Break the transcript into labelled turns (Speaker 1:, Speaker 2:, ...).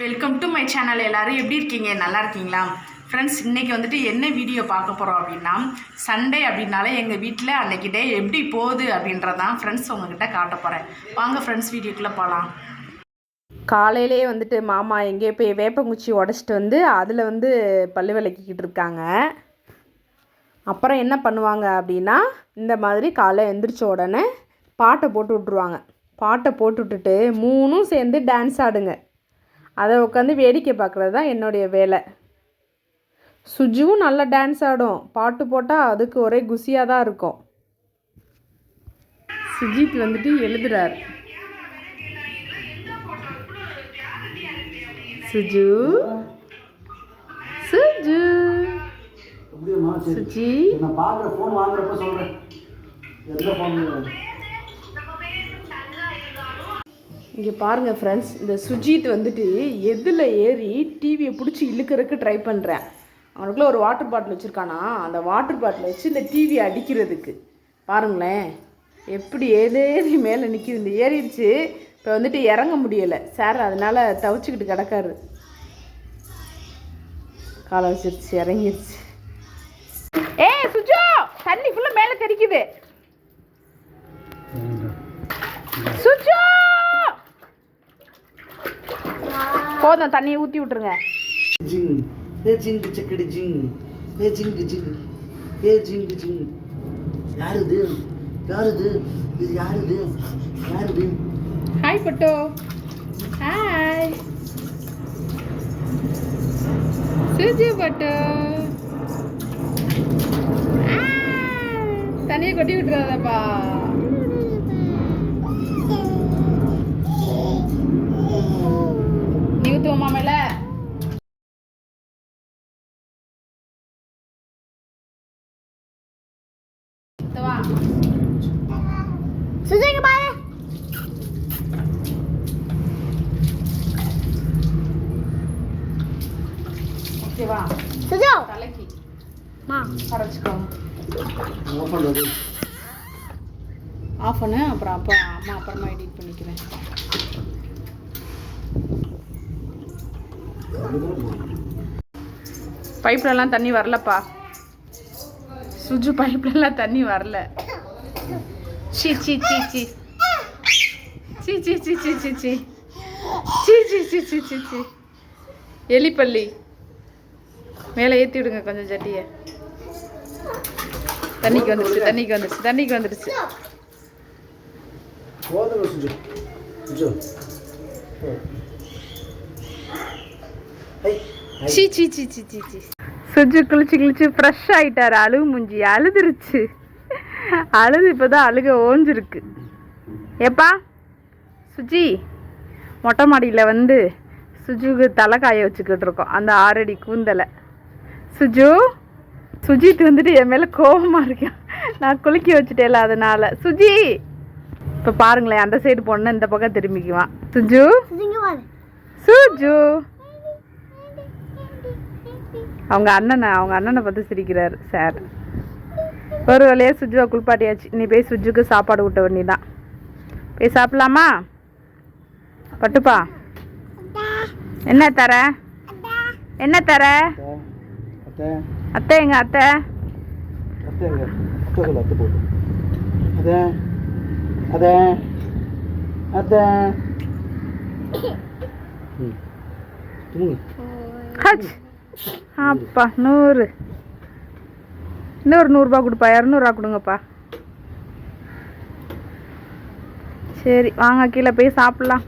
Speaker 1: welcome to my channel எல்லோரும் எப்படி இருக்கீங்க நல்லா இருக்கீங்களா ஃப்ரெண்ட்ஸ் இன்றைக்கி வந்துட்டு என்ன வீடியோ பார்க்க போகிறோம் அப்படின்னா சண்டே அப்படின்னாலே எங்கள் வீட்டில் அன்றைக்கி டே எப்படி போகுது அப்படின்றதான் ஃப்ரெண்ட்ஸ் உங்ககிட்ட காட்ட போகிறேன் வாங்க ஃப்ரெண்ட்ஸ் வீடியோக்குள்ளே போகலாம் காலையிலே வந்துட்டு மாமா எங்கேயோ போய் வேப்பங்குச்சி உடச்சிட்டு வந்து அதில் வந்து பல்லு விளக்கிக்கிட்டு இருக்காங்க அப்புறம் என்ன பண்ணுவாங்க அப்படின்னா இந்த மாதிரி காலை எந்திரிச்ச உடனே பாட்டை போட்டு விட்ருவாங்க பாட்டை போட்டு விட்டுட்டு மூணும் சேர்ந்து டான்ஸ் ஆடுங்க அதை உட்காந்து வேடிக்கை பார்க்குறது தான் என்னுடைய வேலை சுஜுவும் நல்லா டான்ஸ் ஆடும் பாட்டு போட்டால் அதுக்கு ஒரே குசியாக தான் இருக்கும் சுஜித் வந்துட்டு எழுதுறார் சுஜு சுஜு சுஜி நான் பார்க்குற ஃபோன் வாங்குறப்ப சொல்கிறேன் எந்த ஃபோன் இங்கே பாருங்கள் ஃப்ரெண்ட்ஸ் இந்த சுஜித் வந்துட்டு எதில் ஏறி டிவியை பிடிச்சி இழுக்கிறதுக்கு ட்ரை பண்ணுறேன் அவனுக்குள்ளே ஒரு வாட்டர் பாட்டில் வச்சுருக்கானா அந்த வாட்டர் பாட்டில் வச்சு இந்த டிவியை அடிக்கிறதுக்கு பாருங்களேன் எப்படி ஏதேறி மேலே நிற்கிது இந்த ஏறிடுச்சு இப்போ வந்துட்டு இறங்க முடியலை சார் அதனால் தவிச்சுக்கிட்டு கிடக்காரு காலை வச்சிருச்சு இறங்கிடுச்சு ஏ சுஜோ தண்ணி ஃபுல்லாக மேலே தெரிக்குது சுஜோ போதும் தண்ணியை ஊற்றி விட்டுருங்க ஜிங் ஏ ஜிங்கு செக்கடி ஜிங் ஏ ஜிங்கு ஜிங் ஏ ஜிங்கு ஜிங் யார் இது யார் இது இது யார் இது யார் இது ஹாய் பட்டோ ஹாய் சுஜி பட்டோ தண்ணியை கொட்டி விட்டுறாதப்பா மாமையில சுஜய்க்கு பாரு ஓகேவா சுஜோ தலைக்கு மா அரைச்சுக்கோ ஆஃப் பண்ணு ஆஃப் பண்ணு அப்புறம் அப்பா அம்மா அப்புறமா எடிட் பண்ணிக்கிறேன் பைப்லலாம் தண்ணி வரலப்பா சுஜு பைப்லலாம் தண்ணி வரல சி சி சி சி சி சி சி சி சி சி சி சி சி சி சி சி எலிப்பள்ளி மேலே ஏற்றி விடுங்க கொஞ்சம் சட்டியை தண்ணிக்கு வந்துடுச்சு தண்ணிக்கு வந்துடுச்சு தண்ணிக்கு வந்துடுச்சு போதும் சுஜு சுஜு சீ சீ சீ சீ சீ சீ சுஜு குளிச்சு குளிச்சு ஃப்ரெஷ் ஆயிட்டாரு அழுவு முஞ்சி அழுதுருச்சு அழுது இப்போதான் அழுக ஓஞ்சிருக்கு எப்பா சுஜி மொட்டை மாடியில் வந்து சுஜுக்கு தலை காய வச்சுக்கிட்டு இருக்கோம் அந்த ஆறடி கூந்தலை சுஜு சுஜித் வந்துட்டு என் மேலே கோபமாக இருக்கேன் நான் குளிக்க வச்சுட்டேல அதனால சுஜி இப்போ பாருங்களேன் அந்த சைடு போனேன் இந்த பக்கம் திரும்பிக்குவான் சுஜு சுஜு அவங்க அண்ணனை அவங்க அண்ணனை பார்த்து சிரிக்கிறார் சார் ஒரு வழியாக சுஜுவை குளிப்பாட்டியாச்சு நீ போய் சுஜுக்கு சாப்பாடு ஊட்ட தான் போய் சாப்பிட்லாமா பட்டுப்பா என்ன தர என்ன தர அத்தை எங்க அத்தை ஹச் அப்பா நூறு இன்னொரு நூறுரூபா கொடுப்பா இரநூறுவா கொடுங்கப்பா சரி வாங்க கீழே போய் சாப்பிட்லாம்